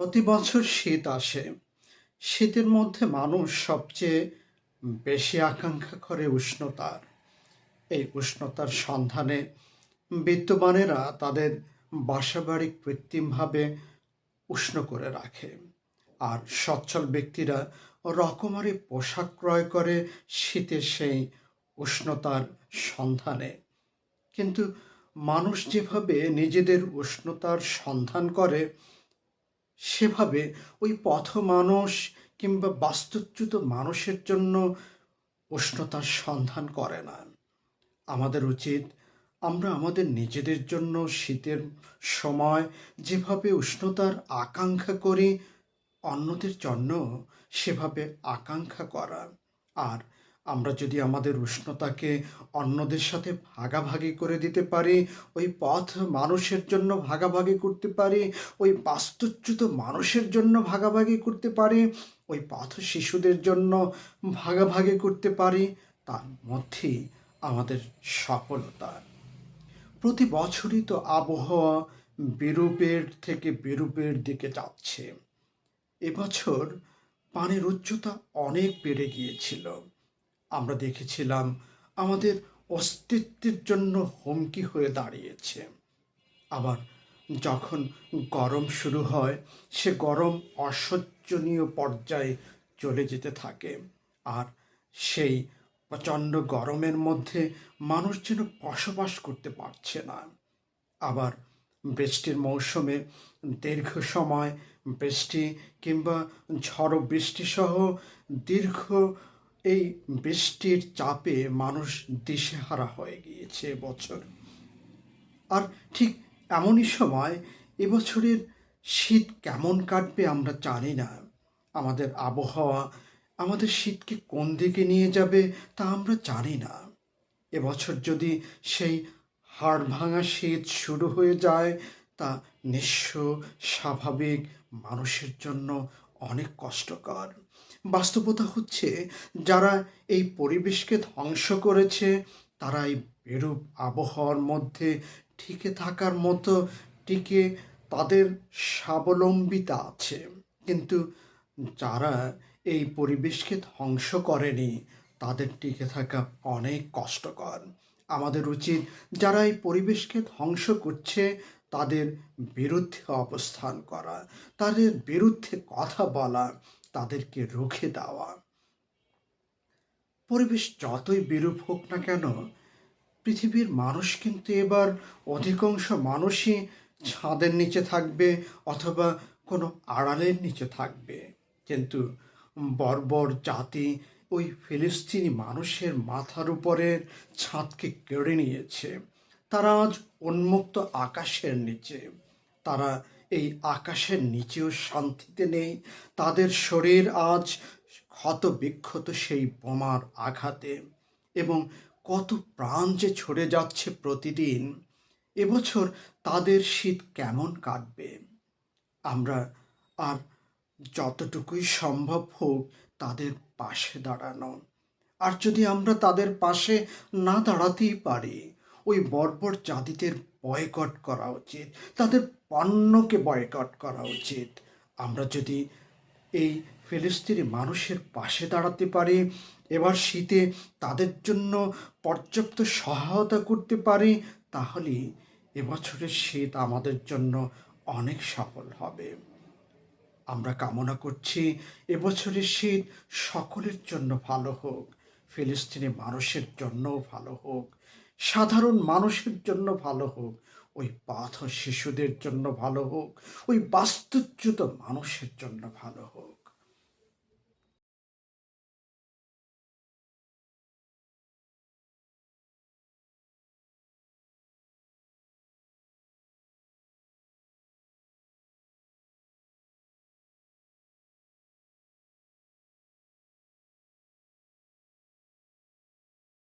প্রতি বছর শীত আসে। শীতের মধ্যে মানুষ সবচেয়ে বেশি আকাঙ্ক্ষা করে উষ্ণতার এই উষ্ণতার সন্ধানে বিদ্যমানেরা তাদের বাসাবাড়ি কৃত্রিমভাবে উষ্ণ করে রাখে। আর সচ্ছল ব্যক্তিরা রকমারি পোশাক ক্রয় করে শীতের সেই উষ্ণতার সন্ধানে। কিন্তু মানুষ যেভাবে নিজেদের উষ্ণতার সন্ধান করে সেভাবে ওই পথ মানুষ কিংবা বাস্তুচ্যুত মানুষের জন্য উষ্ণতার সন্ধান করে না। আমাদের উচিত আমরা আমাদের নিজেদের জন্য শীতের সময় যেভাবে উষ্ণতার আকাঙ্ক্ষা করি, অন্যদের জন্য সেভাবে আকাঙ্ক্ষা করা। আর আমরা যদি আমাদের উষ্ণতাকে অন্যদের সাথে ভাগাভাগি করে দিতে পারি, ওই পথ মানুষের জন্য ভাগাভাগি করতে পারি, ওই বাস্তুচ্যুত মানুষের জন্য ভাগাভাগি করতে পারি, ওই পথ শিশুদের জন্য ভাগাভাগি করতে পারি, তার মধ্যেই আমাদের সফলতা। প্রতি বছরই তো আবহাওয়া বিরূপের থেকে বিরূপের দিকে যাচ্ছে। এবছর পানির উচ্চতা অনেক বেড়ে গিয়েছিল। আমরা দেখেছিলাম আমাদের অস্তিত্বের জন্য হুমকি হয়ে দাঁড়িয়েছে। আবার যখন গরম শুরু হয়, সে গরম অসহ্যনীয় পর্যায়ে চলে যেতে থাকে। আর সেই প্রচণ্ড গরমের মধ্যে মানুষ যেন বসবাস করতে পারছে না। আবার বৃষ্টির মৌসুমে দীর্ঘ সময় বৃষ্টি কিংবা ঝড় বৃষ্টিসহ দীর্ঘ এই বৃষ্টির চাপে মানুষ দিশেহারা হয়ে গিয়েছে বছর। আর ঠিক এমনই সময় এবছরের শীত কেমন কাটবে আমরা জানি না। আমাদের আবহাওয়া আমাদের শীতকে কোন দিকে নিয়ে যাবে তা আমরা জানি না। এবছর যদি সেই হাড় ভাঙা শীত শুরু হয়ে যায়, তা নিঃস্ব স্বাভাবিক মানুষের জন্য অনেক কষ্টকর। বাস্তবতা হচ্ছে, যারা এই পরিবেশকে ধ্বংস করেছে তারা এই বিরূপ আবহাওয়ার মধ্যে টিকে থাকার মতো টিকে তাদের স্বাবলম্বিতা আছে। কিন্তু যারা এই পরিবেশকে ধ্বংস করেনি, তাদের টিকে থাকা অনেক কষ্টকর। আমাদের উচিত যারা এই পরিবেশকে ধ্বংস করছে, তাদের বিরুদ্ধে অবস্থান করা, তাদের বিরুদ্ধে কথা বলা তাদেরকে রুখে দেওয়া। পরিবেশ যতই বিরূপ হোক না কেন, পৃথিবীর মানুষ কিন্তু এবার অধিকাংশ মানুষই ছাদের নিচে থাকবে অথবা কোনো আড়ালের নিচে থাকবে। কিন্তু বর্বর জাতি ওই ফিলিস্তিনি মানুষের মাথার উপরের ছাদকে কেড়ে নিয়েছে। তারা আজ উন্মুক্ত আকাশের নিচে। তারা এই আকাশের নিচেও শান্তিতে নেই। তাদের শরীর আজ ক্ষত বিক্ষত সেই বোমার আঘাতে। এবং কত প্রাণ যে ছড়ে যাচ্ছে প্রতিদিন। এবছর তাদের শীত কেমন কাটবে? আমরা আর যতটুকুই সম্ভব হোক তাদের পাশে দাঁড়ানো। আর যদি আমরা তাদের পাশে না দাঁড়াতেই পারি, ওই বর্বর জাতিদের বয়কট করা উচিত। তাদের পণ্যকে বয়কট করা উচিত। আমরা যদি এই ফিলিস্তিনি মানুষের পাশে দাঁড়াতে পারি, এবার শীতে তাদের জন্য পর্যাপ্ত সহায়তা করতে পারি, তাহলে এবছরের শীত আমাদের জন্য অনেক সফল হবে। আমরা কামনা করছি এবছরের শীত সকলের জন্য ভালো হোক, ফিলিস্তিনি মানুষের জন্যও ভালো হোক। সাধারণ মানুষের জন্য ভালো হোক, ওই পাথর শিশুদের জন্য ভালো হোক, ওই বাস্তুচ্যুত মানুষের জন্য ভালো হোক।